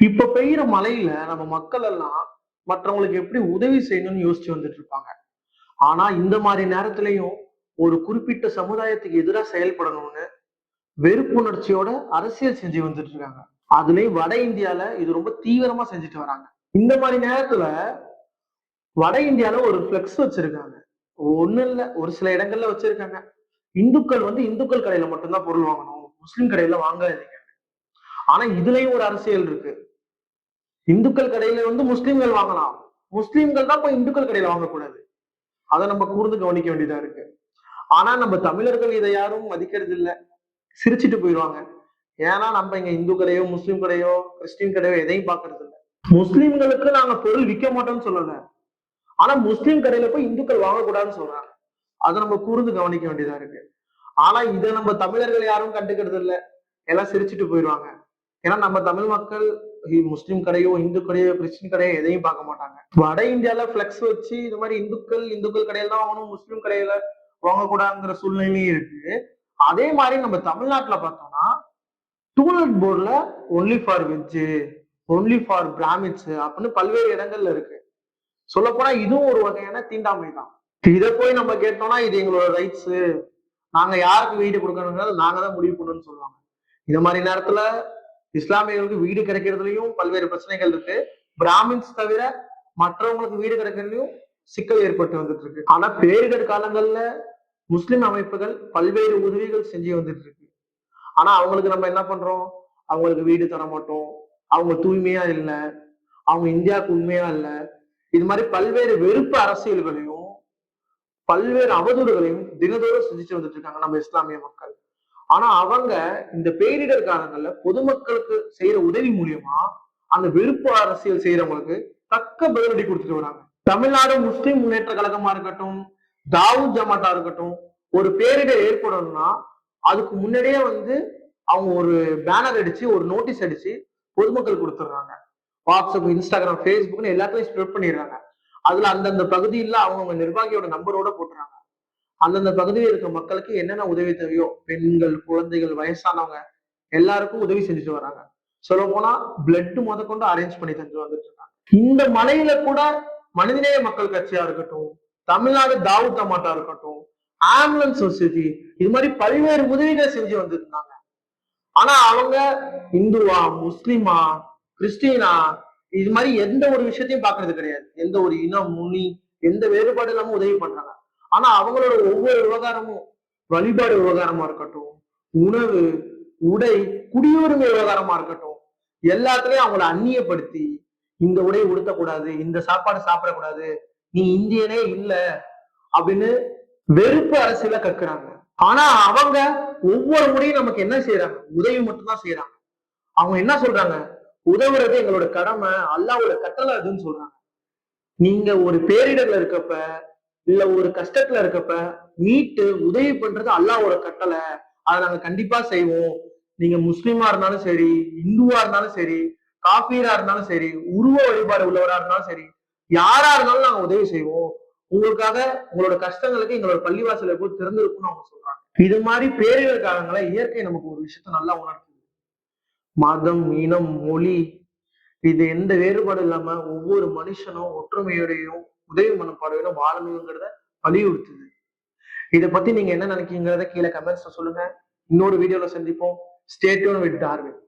இப்ப பெய்யுற மழையில நம்ம மக்கள் எல்லாம் மற்றவங்களுக்கு எப்படி உதவி செய்யணும்னு யோசிச்சு வந்துட்டு இருப்பாங்க. ஆனா இந்த மாதிரி நேரத்திலையும் ஒரு குறிப்பிட்ட சமுதாயத்துக்கு எதிராக செயல்படணும்னு வெறுப்புணர்ச்சியோட அரசியல் செஞ்சு வந்துட்டு இருக்காங்க. அதுலயும் வட இந்தியால இது ரொம்ப தீவிரமா செஞ்சுட்டு வராங்க. இந்த மாதிரி நேரத்துல வட இந்தியால ஒரு பிளெக்ஸ் வச்சிருக்காங்க. ஒண்ணு இல்ல. ஒரு சில இடங்கள்ல வச்சிருக்காங்க. இந்துக்கள் வந்து இந்துக்கள் கடையில மட்டும்தான் பொருள் வாங்கணும். முஸ்லிம் கடையில வாங்காதீங்க ஆனா இதுலயும் ஒரு அரசியல் இருக்கு. இந்துக்கள் கடையில வந்து முஸ்லீம்கள் வாங்கலாம். முஸ்லீம்கள் தான் போய் இந்துக்கள் கடையில வாங்கக்கூடாது. அதை நம்ம கூர்ந்து கவனிக்க வேண்டியதா இருக்கு. ஆனா நம்ம தமிழர்கள் இதை யாரும் மதிக்கிறது இல்லை சிரிச்சுட்டு போயிடுவாங்க. ஏன்னா நம்ம இங்க இந்து கடையோ முஸ்லீம் கடையோ கிறிஸ்டின் கடையோ எதையும் பாக்குறது இல்ல முஸ்லிம்களுக்கு நாங்க பொருள் விற்க மாட்டோம்னு சொல்லல. ஆனா முஸ்லீம் கடையில போய் இந்துக்கள் வாங்கக்கூடாதுன்னு சொல்றாங்க. அதை நம்ம கூர்ந்து கவனிக்க வேண்டியதா இருக்கு. ஆனா இதை நம்ம தமிழர்கள் யாரும் கண்டுக்கிறது இல்லை எல்லாம் சிரிச்சுட்டு போயிடுவாங்க. ஏன்னா நம்ம தமிழ் மக்கள் முஸ்லீம் கடையோ இந்து கடையோ கிறிஸ்டின் கடையோ எதையும் பார்க்க மாட்டாங்க. வட இந்தியால பிளெக்ஸ் வச்சு இது மாதிரி இந்துக்கள் இந்துக்கள் கடையில தான் வாங்கணும் முஸ்லீம் கடையில வாங்கக்கூடாதுங்கிற சூழ்நிலையும் இருக்கு. அதே மாதிரி நம்ம தமிழ்நாட்டுல பார்த்தோம்னா டூலெட் போர்டுல only for veg only for Brahmins அப்படின்னு பல்வேறு இடங்கள்ல இருக்கு. சொல்ல போனா இதுவும் ஒரு வகையான தீண்டாமை தான். இதை போய் நம்ம கேட்டோம்னா இது எங்களோட ரைட்ஸ் நாங்க யாருக்கு வீடு கொடுக்கணுங்கிறது நாங்க தான் முடிவு பண்ணணும்னு சொல்லுவாங்க. இந்த மாதிரி நேரத்துல இஸ்லாமியர்களுக்கு வீடு கிடைக்கிறதுலயும் பல்வேறு பிரச்சனைகள் இருக்கு. பிராமின்ஸ் தவிர மற்றவங்களுக்கு வீடு கிடைக்கிறதுலயும் சிக்கல் ஏற்பட்டு வந்துட்டு இருக்கு ஆனா பேரிடர் காலங்கள்ல முஸ்லிம் அமைப்புகள் பல்வேறு உதவிகள் செஞ்சு வந்துட்டு இருக்கு ஆனா அவங்களுக்கு நம்ம என்ன பண்றோம்? அவங்களுக்கு வீடு தர மாட்டோம். அவங்க தூய்மையா இல்ல. அவங்க இந்தியாவுக்கு உண்மையா இல்ல. இது மாதிரி பல்வேறு வெறுப்பு அரசியல்களையும் பல்வேறு அவதூறுகளையும் தினதோறும் செஞ்சுட்டு வந்துட்டு இருக்காங்க நம்ம இஸ்லாமிய மக்கள். ஆனா அவங்க இந்த பேரிடர் காலங்கள்ல பொதுமக்களுக்கு செய்யற உதவி மூலியமா அந்த வெறுப்பு அரசியல் செய்யறவங்களுக்கு தக்க பதிலடி கொடுத்துட்டு வராங்க. தமிழ்நாடு முஸ்லிம் முன்னேற்ற கழகமா இருக்கட்டும் தாவூத் ஜமாட்டா இருக்கட்டும் ஒரு பேரிடர் ஏற்படணும்னா அதுக்கு முன்னாடியே வந்து அவங்க ஒரு பேனர் அடிச்சு ஒரு நோட்டீஸ் அடிச்சு பொதுமக்கள் கொடுத்துடுறாங்க. வாட்ஸ்அப் இன்ஸ்டாகிராம் ஃபேஸ்புக்னு எல்லாத்தையும் ஸ்ப்ரெட் பண்ணிடுறாங்க. அதுல அந்தந்த பகுதியில் அவங்கவுங்க நிர்வாகியோட நம்பரோட போட்டுறாங்க. அந்தந்த பகுதியில் இருக்க மக்களுக்கு என்னென்ன உதவி தேவையோ பெண்கள் குழந்தைகள் வயசானவங்க எல்லாருக்கும் உதவி செஞ்சுட்டு வராங்க. சொல்ல போனா பிளட் முதற்கொண்டு அரேஞ்ச் பண்ணி தந்து வந்துட்டு இருக்காங்க. இந்த மலையில கூட மனிதநேய மக்கள் கட்சியா இருக்கட்டும் தமிழ்நாடு தாவூத் மாட்டா இருக்கட்டும் ஆம்புலன்ஸ் வசதி இது மாதிரி பல்வேறு உதவிகளை செஞ்சு வந்திருந்தாங்க ஆனா அவங்க இந்துவா முஸ்லிமா கிறிஸ்டினா இது மாதிரி எந்த ஒரு விஷயத்தையும் பாக்குறது கிடையாது. எந்த ஒரு இனம் முனி எந்த வேறுபாடு இல்லாம உதவி பண்றாங்க. ஆனா அவங்களோட ஒவ்வொரு விவகாரமும் வழிபாடு விவகாரமா இருக்கட்டும் உணவு உடை குடியுரிமை விவகாரமா இருக்கட்டும் எல்லாத்துலயும் அவங்கள அந்நியப்படுத்தி இந்த உடை உடுத்தக்கூடாது இந்த சாப்பாடு சாப்பிடக்கூடாது நீ இந்தியனே இல்ல அப்படின்னு வெறுப்பு அரசியல கற்கிறாங்க. ஆனா அவங்க ஒவ்வொரு முறையும் நமக்கு என்ன செய்யறாங்க உதவி மட்டும்தான் செய்யறாங்க அவங்க என்ன சொல்றாங்க? உதவுறது எங்களோட கடமை அல்லாவோட கட்டளை அதுன்னு சொல்றாங்க. நீங்க ஒரு பேரிடர்ல இருக்கப்ப இல்ல ஒரு கஷ்டத்துல இருக்கப்ப மீட்டு உதவி பண்றது அல்லாவோட கட்டளை. அதை நாங்க கண்டிப்பா செய்வோம். நீங்க முஸ்லீமா இருந்தாலும் சரி இந்துவா இருந்தாலும் சரி காபீரா இருந்தாலும் சரி உருவ வழிபாடு உள்ளவரா இருந்தாலும் சரி யாரா இருந்தாலும் நாங்க உதவி செய்வோம். உங்களுக்காக உங்களோட கஷ்டங்களுக்கு எங்களோட பள்ளிவாசல் எப்போ திறந்திருக்கும்னு அவங்க சொல்றாங்க. இது மாதிரி பேரிடர் காலங்கள இயற்கை நமக்கு ஒரு விஷயத்த நல்லா உணர்த்துது. மதம் இனம் மொழி இது எந்த வேறுபாடு இல்லாம ஒவ்வொரு மனுஷனும் ஒற்றுமையோடையும் உதவி மனப்பாடையோடும் வாழணுங்கிறத வலியுறுத்துது. இதை பத்தி நீங்க என்ன நினைக்கிறீங்கிறத கீழே கமெண்ட்ஸ்ல சொல்லுங்க. இன்னொரு வீடியோல சந்திப்போம். Stay tuned with Darwin